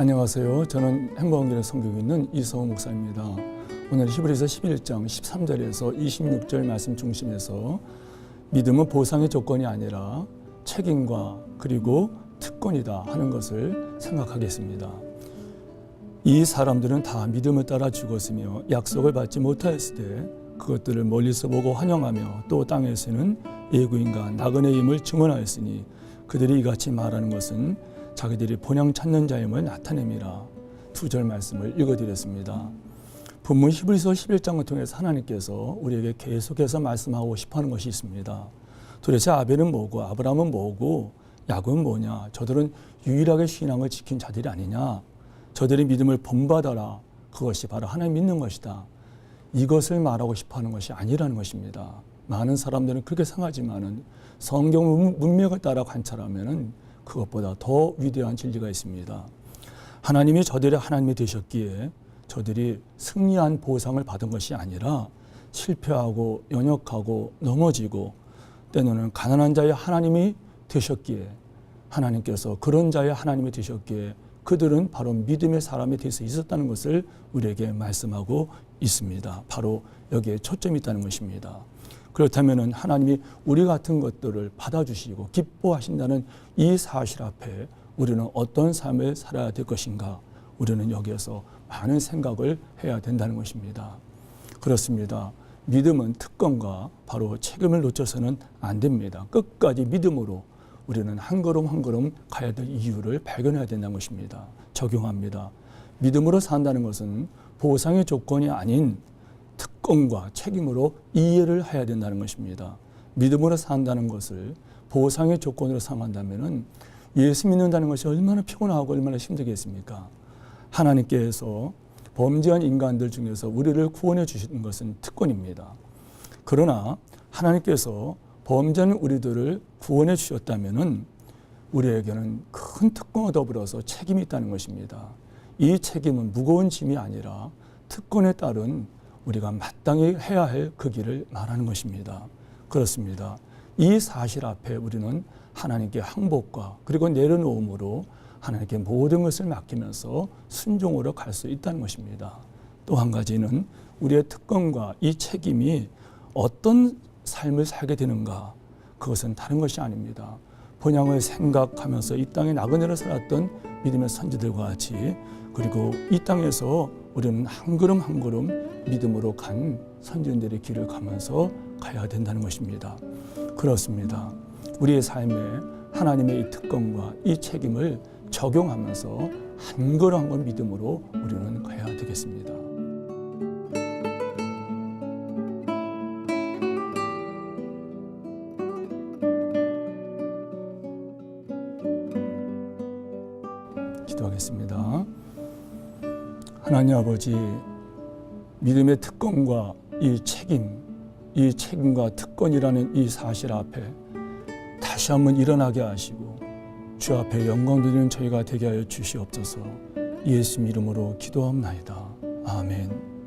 안녕하세요. 저는 행복한길에 성교에 있는 이성호 목사입니다. 오늘 히브리서 11장 13절에서 26절 말씀 중심에서 믿음은 보상의 조건이 아니라 책임과 그리고 특권이다 하는 것을 생각하겠습니다. 이 사람들은 다 믿음을 따라 죽었으며 약속을 받지 못하였을 때 그것들을 멀리서 보고 환영하며 또 땅에서는 예구인과 나그네의 힘을 증언하였으니 그들이 이같이 말하는 것은 자기들이 본향 찾는 자임을 나타냅니다. 두 절 말씀을 읽어드렸습니다. 본문 히브리서 11장을 통해서 하나님께서 우리에게 계속해서 말씀하고 싶어하는 것이 있습니다. 도대체 아벨은 뭐고 아브라함은 뭐고 야곱은 뭐냐? 저들은 유일하게 신앙을 지킨 자들이 아니냐? 저들의 믿음을 본받아라. 그것이 바로 하나님 믿는 것이다. 이것을 말하고 싶어하는 것이 아니라는 것입니다. 많은 사람들은 그렇게 생각하지만은 성경 문맥을 따라 관찰하면은 그것보다 더 위대한 진리가 있습니다. 하나님이 저들의 하나님이 되셨기에 저들이 승리한 보상을 받은 것이 아니라 실패하고 연약하고 넘어지고 때로는 가난한 자의 하나님이 되셨기에 하나님께서 그런 자의 하나님이 되셨기에 그들은 바로 믿음의 사람이 될 수 있었다는 것을 우리에게 말씀하고 있습니다. 바로 여기에 초점이 있다는 것입니다. 그렇다면 하나님이 우리 같은 것들을 받아주시고 기뻐하신다는 이 사실 앞에 우리는 어떤 삶을 살아야 될 것인가? 우리는 여기에서 많은 생각을 해야 된다는 것입니다. 그렇습니다. 믿음은 특권과 바로 책임을 놓쳐서는 안 됩니다. 끝까지 믿음으로 우리는 한 걸음 한 걸음 가야 될 이유를 발견해야 된다는 것입니다. 적용합니다. 믿음으로 산다는 것은 보상의 조건이 아닌 특권과 책임으로 이해를 해야 된다는 것입니다. 믿음으로 산다는 것을 보상의 조건으로 삼한다면 예수 믿는다는 것이 얼마나 피곤하고 얼마나 힘들겠습니까? 하나님께서 범죄한 인간들 중에서 우리를 구원해 주시는 것은 특권입니다. 그러나 하나님께서 범죄한 우리들을 구원해 주셨다면은 우리에게는 큰 특권과 더불어서 책임이 있다는 것입니다. 이 책임은 무거운 짐이 아니라 특권에 따른 우리가 마땅히 해야 할 그 길을 말하는 것입니다. 그렇습니다. 이 사실 앞에 우리는 하나님께 항복과 그리고 내려놓음으로 하나님께 모든 것을 맡기면서 순종으로 갈 수 있다는 것입니다. 또 한 가지는 우리의 특권과 이 책임이 어떤 삶을 살게 되는가 그것은 다른 것이 아닙니다. 본향을 생각하면서 이 땅에 나그네로 살았던 믿음의 선지들과 같이 그리고 이 땅에서 우리는 한 걸음 한 걸음 믿음으로 간 선진들의 길을 가면서 가야 된다는 것입니다. 그렇습니다. 우리의 삶에 하나님의 이 특권과 이 책임을 적용하면서 한 걸음 한 걸음 믿음으로 우리는 가야 되겠습니다. 기도하겠습니다. 하나님 아버지, 믿음의 특권과 이 책임, 이 책임과 특권이라는 이 사실 앞에 다시 한번 일어나게 하시고 주 앞에 영광 드리는 저희가 되게 하여 주시옵소서 예수 이름으로 기도합나이다. 아멘.